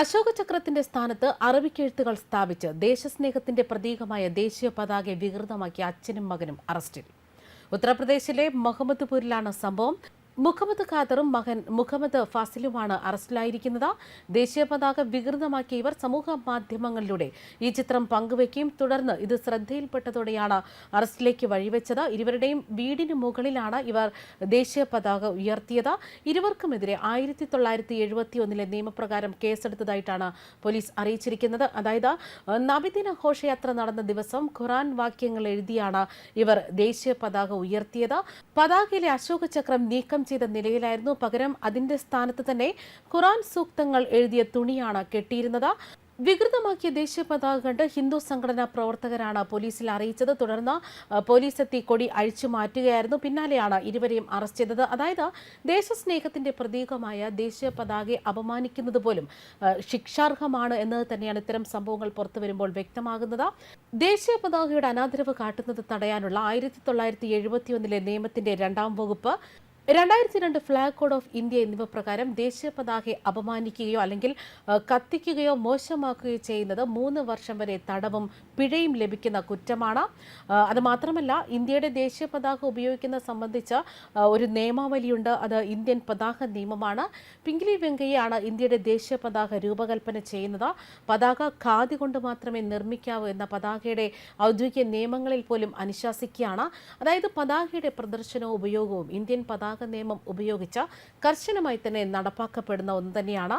അശോക ചക്രത്തിന്റെ സ്ഥാനത്ത് അറബിക്കെഴുത്തുകൾ സ്ഥാപിച്ച് ദേശസ്നേഹത്തിന്റെ പ്രതീകമായ ദേശീയ പതാക വികൃതമാക്കിയ അച്ഛനും മകനും അറസ്റ്റിൽ. ഉത്തർപ്രദേശിലെ മുഹമ്മദ്പൂരിലാണ് സംഭവം. മുഹമ്മദ് ഖാദറും മകൻ മുഹമ്മദ് ഫാസിലുമാണ് അറസ്റ്റിലായിരിക്കുന്നത്. ദേശീയ പതാക വികൃതമാക്കിയ ഇവർ സമൂഹ മാധ്യമങ്ങളിലൂടെ ഈ ചിത്രം പങ്കുവയ്ക്കുകയും തുടർന്ന് ഇത് ശ്രദ്ധയിൽപ്പെട്ടതോടെയാണ് അറസ്റ്റിലേക്ക് വഴിവെച്ചത്. ഇരുവരുടെയും വീടിന് മുകളിലാണ് ഇവർ ദേശീയ പതാക ഉയർത്തിയത്. ഇരുവർക്കുമെതിരെ ആയിരത്തി തൊള്ളായിരത്തി എഴുപത്തി ഒന്നിലെ നിയമപ്രകാരം കേസെടുത്തതായിട്ടാണ് പോലീസ് അറിയിച്ചിരിക്കുന്നത്. അതായത് നബിദിന ഘോഷയാത്ര നടന്ന ദിവസം ഖുറാൻ വാക്യങ്ങൾ എഴുതിയാണ് ഇവർ ദേശീയ പതാക ഉയർത്തിയത്. പതാകയിലെ അശോക ചക്രം നീക്കം ചെയ്ത നിലയിലായിരുന്നു. പകരം അതിന്റെ സ്ഥാനത്ത് തന്നെ ഖുറാൻ സൂക്തങ്ങൾ എഴുതിയ തുണിയാണ് കെട്ടിയിരുന്നത്. വികൃതമാക്കിയ ദേശീയ പതാക കണ്ട് ഹിന്ദു സംഘടനാ പ്രവർത്തകരാണ് പോലീസിൽ അറിയിച്ചത്. തുടർന്ന് പോലീസ് എത്തി കൊടി അഴിച്ചു മാറ്റുകയായിരുന്നു. പിന്നാലെയാണ് ഇരുവരെയും അറസ്റ്റ് ചെയ്തത്. അതായത് ദേശസ്നേഹത്തിന്റെ പ്രതീകമായ ദേശീയ പതാകയെ അപമാനിക്കുന്നത് പോലും ശിക്ഷാർഹമാണ് എന്നത് തന്നെയാണ് ഇത്തരം സംഭവങ്ങൾ പുറത്തു വരുമ്പോൾ വ്യക്തമാകുന്നത്. ദേശീയ പതാകയുടെ അനാദരവ് കാട്ടുന്നത് തടയാനുള്ള ആയിരത്തി തൊള്ളായിരത്തി എഴുപത്തിയൊന്നിലെ നിയമത്തിന്റെ രണ്ടാം വകുപ്പ് രണ്ടായിരത്തി രണ്ട് ഫ്ലാഗ് കോഡ് ഓഫ് ഇന്ത്യ എന്നിവ പ്രകാരം ദേശീയ പതാകയെ അപമാനിക്കുകയോ അല്ലെങ്കിൽ കത്തിക്കുകയോ മോശമാക്കുകയോ ചെയ്യുന്നത് മൂന്ന് വർഷം വരെ തടവും പിഴയും ലഭിക്കുന്ന കുറ്റമാണ്. അതുമാത്രമല്ല ഇന്ത്യയുടെ ദേശീയ പതാക ഉപയോഗിക്കുന്ന സംബന്ധിച്ച ഒരു നിയമാവലിയുണ്ട്. അത് ഇന്ത്യൻ പതാക നിയമമാണ്. പിങ്കിലി വെങ്കയ്യാണ് ഇന്ത്യയുടെ ദേശീയ പതാക രൂപകൽപ്പന ചെയ്യുന്നത്. പതാക ഖാദി കൊണ്ട് മാത്രമേ നിർമ്മിക്കാവൂ എന്ന പതാകയുടെ ഔദ്യോഗിക നിയമങ്ങളിൽ പോലും അനുശാസിക്കുകയാണ്. അതായത് പതാകയുടെ പ്രദർശനവും ഉപയോഗവും ഇന്ത്യൻ പതാക നിയമം ഉപയോഗിച്ച് കർശനമായി തന്നെ നടപ്പാക്കപ്പെടുന്ന ഒന്ന് തന്നെയാണ്.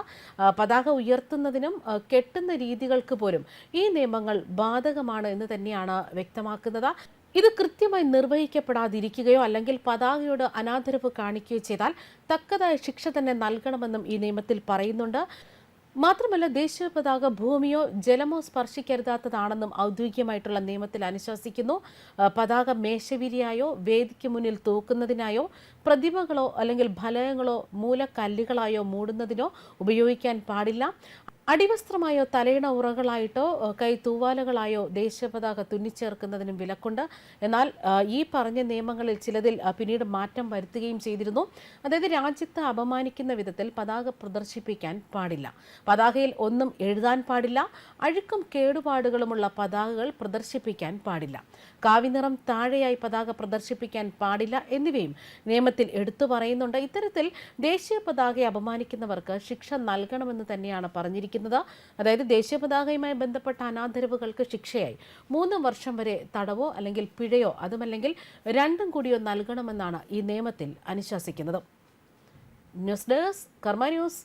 പതാക ഉയർത്തുന്നതിനും കെട്ടുന്ന രീതികൾക്ക് പോലും ഈ നിയമങ്ങൾ ബാധകമാണ് എന്ന് തന്നെയാണ് വ്യക്തമാക്കുന്നത്. ഇത് കൃത്യമായി നിർവഹിക്കപ്പെടാതിരിക്കുകയോ അല്ലെങ്കിൽ പതാകയോട് അനാദരവ് കാണിക്കുകയോ ചെയ്താൽ തക്കതായ ശിക്ഷ തന്നെ നൽകണമെന്നും ഈ നിയമത്തിൽ പറയുന്നുണ്ട്. മാത്രമല്ല ദേശീയ പതാക ഭൂമിയോ ജലമോ സ്പർശിക്കരുതാത്തതാണെന്നും ഔദ്യോഗികമായിട്ടുള്ള നിയമത്തിൽ അനുശാസിക്കുന്നു. പതാക മേശവിരിയായോ വേദിക്ക് മുന്നിൽ തൂക്കുന്നതിനായോ പ്രതിമകളോ അല്ലെങ്കിൽ ഫലയങ്ങളോ മൂലക്കല്ലുകളായോ മൂടുന്നതിനോ ഉപയോഗിക്കാൻ പാടില്ല. അടിവസ്ത്രമായോ തലയിണ ഉറകളായിട്ടോ കൈ തൂവാലകളായോ ദേശീയ പതാക തുന്നിച്ചേർക്കുന്നതിനും വിലക്കുണ്ട്. എന്നാൽ ഈ പറഞ്ഞ നിയമങ്ങളിൽ ചിലതിൽ പിന്നീട് മാറ്റം വരുത്തുകയും ചെയ്തിരുന്നു. അതായത് രാജ്യത്തെ അപമാനിക്കുന്ന വിധത്തിൽ പതാക പ്രദർശിപ്പിക്കാൻ പാടില്ല. പതാകയിൽ ഒന്നും എഴുതാൻ പാടില്ല. അഴുക്കും കേടുപാടുകളുമുള്ള പതാകകൾ പ്രദർശിപ്പിക്കാൻ പാടില്ല. കാവിനിറം താഴെയായി പതാക പ്രദർശിപ്പിക്കാൻ പാടില്ല എന്നിവയും നിയമത്തിൽ എടുത്തു പറയുന്നുണ്ട്. ഇത്തരത്തിൽ ദേശീയ പതാകയെ അപമാനിക്കുന്നവർക്ക് ശിക്ഷ നൽകണമെന്ന് തന്നെയാണ് പറഞ്ഞിരിക്കുന്നത്. അതായത് ദേശീയ പതാകയുമായി ബന്ധപ്പെട്ട അനാദരവുകൾക്ക് ശിക്ഷയായി. മൂന്ന് വർഷം വരെ തടവോ അല്ലെങ്കിൽ പിഴയോ അതുമല്ലെങ്കിൽ രണ്ടും കൂടിയോ നൽകണമെന്നാണ് ഈ നിയമത്തിൽ അനുശാസിക്കുന്നത്. News desk Karma news.